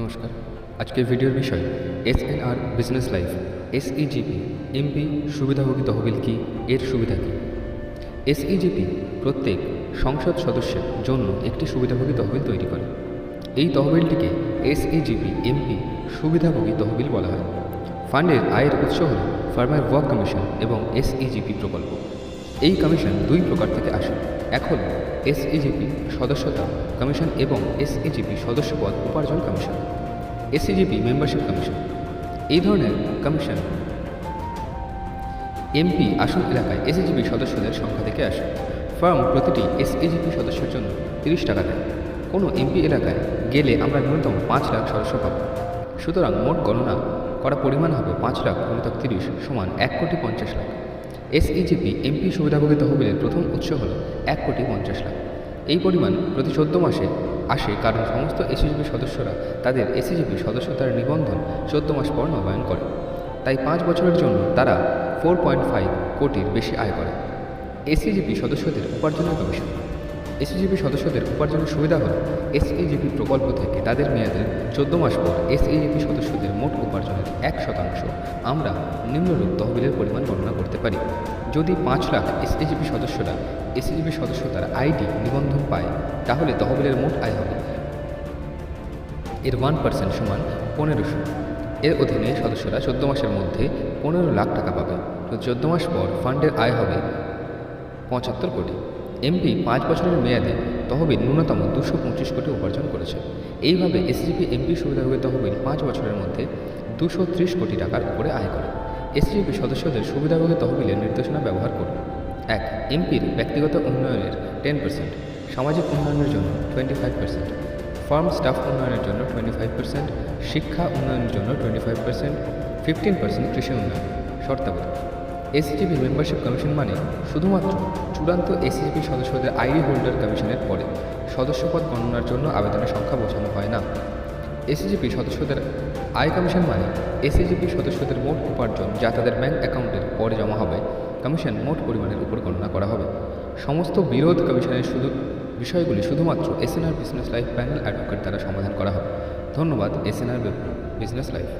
নমস্কার। আজকের ভিডিওর বিষয় S N R business life SEGP MP সুবিধাভোগী তহবিল কি, এর সুবিধা কী? এসইজিপি প্রত্যেক সংসদ সদস্যের জন্য একটি সুবিধাভোগী তহবিল তৈরি করে। এই তহবিলটিকে এসইজিপি এমপি সুবিধাভোগী তহবিল বলা হয়। ফান্ডের আয়ের উৎস হল ফার্মার ওয়ার্ক কমিশন এবং এসইজিপি প্রকল্প। এই কমিশন দুই প্রকার থেকে আসে। এক হল এসইজিপি সদস্যতা কমিশন এবং এসইজিপি সদস্যপদ উপার্জন কমিশন এসইজিপি মেম্বারশিপ কমিশন, এই ধরনের কমিশন এমপি আসন এলাকায় এসএজিপি সদস্যদের সংখ্যা থেকে আসে ফার্ম প্রতিটি এসএজিপি সদস্যের জন্য তিরিশ টাকা দেয়। কোনো এমপি এলাকায় গেলে আমরা ন্যূনতম পাঁচ লাখ সদস্য পাব। সুতরাং মোট গণনা করা পরিমাণ হবে পাঁচ লাখ গুণিতক তিরিশ সমান এক কোটি পঞ্চাশ লাখ। এসইজিপি এমপি সুবিধাভোগী তহবিলের প্রথম উৎস হল এক কোটি পঞ্চাশ লাখ। এই পরিমাণ প্রতি চোদ্দ মাসে আসে কারণ সমস্ত এসএজিপি সদস্যরা তাদের এসএজিপি সদস্যতার নিবন্ধন চোদ্দ মাস পর নবায়ন করে। তাই পাঁচ বছরের জন্য তারা ফোর পয়েন্ট ফাইভ কোটির বেশি আয় করে। এসইজিপি সদস্যদের উপার্জনের কমিশন এসইজিপি সদস্যদের উপার্জনের সুবিধা হল এসইজিপি প্রকল্প থেকে তাদের মেয়াদের চোদ্দ মাস পর এসইজিপি সদস্যদের মোট উপার্জনের এক শতাংশ। আমরা নিম্নরূপ তহবিলের পরিমাণ গণনা করতে পারি। যদি পাঁচ লাখ এসইজিপি সদস্যরা এসইজিপি সদস্যতার আইডি নিবন্ধন পায়, তাহলে তহবিলের মোট আয় হবে এর ওয়ান পার্সেন্ট সমান পনেরোশো। এর অধীনে সদস্যরা চোদ্দ মাসের মধ্যে পনেরো লাখ টাকা পাবে। তো চোদ্দ মাস পর ফান্ডের আয় হবে পঁচাত্তর কোটি। এমপি পাঁচ বছরের মেয়াদে তহবিল ন্যূনতম দুশো পঁচিশ কোটি উপার্জন করেছে। এইভাবে এসজিপি এমপি সুবিধাভোগী তহবিল পাঁচ বছরের মধ্যে দুশো ত্রিশ কোটি টাকার উপরে আয় করে। এসজিপি সদস্যদের সুবিধাভোগী তহবিলের নির্দেশনা ব্যবহার করুন। এক, এমপির ব্যক্তিগত উন্নয়নের টেন পার্সেন্ট, সামাজিক উন্নয়নের জন্য twenty five percent, farm staff উন্নয়নের জন্য টোয়েন্টি ফাইভ পার্সেন্ট, শিক্ষা উন্নয়নের জন্য twenty five percent, fifteen percent কৃষি উন্নয়ন। শর্তাবলী। এসজিপি মেম্বারশিপ কমিশন মানে শুধুমাত্র চূড়ান্ত এসজিপি সদস্যদের আইডি হোল্ডার কমিশনের পরে সদস্যপদ গণনার জন্য আবেদনের সংখ্যা বোঝানো হয় না। এসজিপি সদস্যদের আয় কমিশন মানে এসজিপি সদস্যদের মোট উপার্জন যা তাদের ব্যাংক অ্যাকাউন্টের পরে জমা হবে কমিশন মোট পরিমাণের উপর গণনা করা হবে। সমস্ত বিরোধ কমিশনের শুধু বিষয়গুলি শুধুমাত্র SNR business life panel advocate দ্বারা সমাধান করা হবে। ধন্যবাদ এসএনআর বিজনেস লাইফ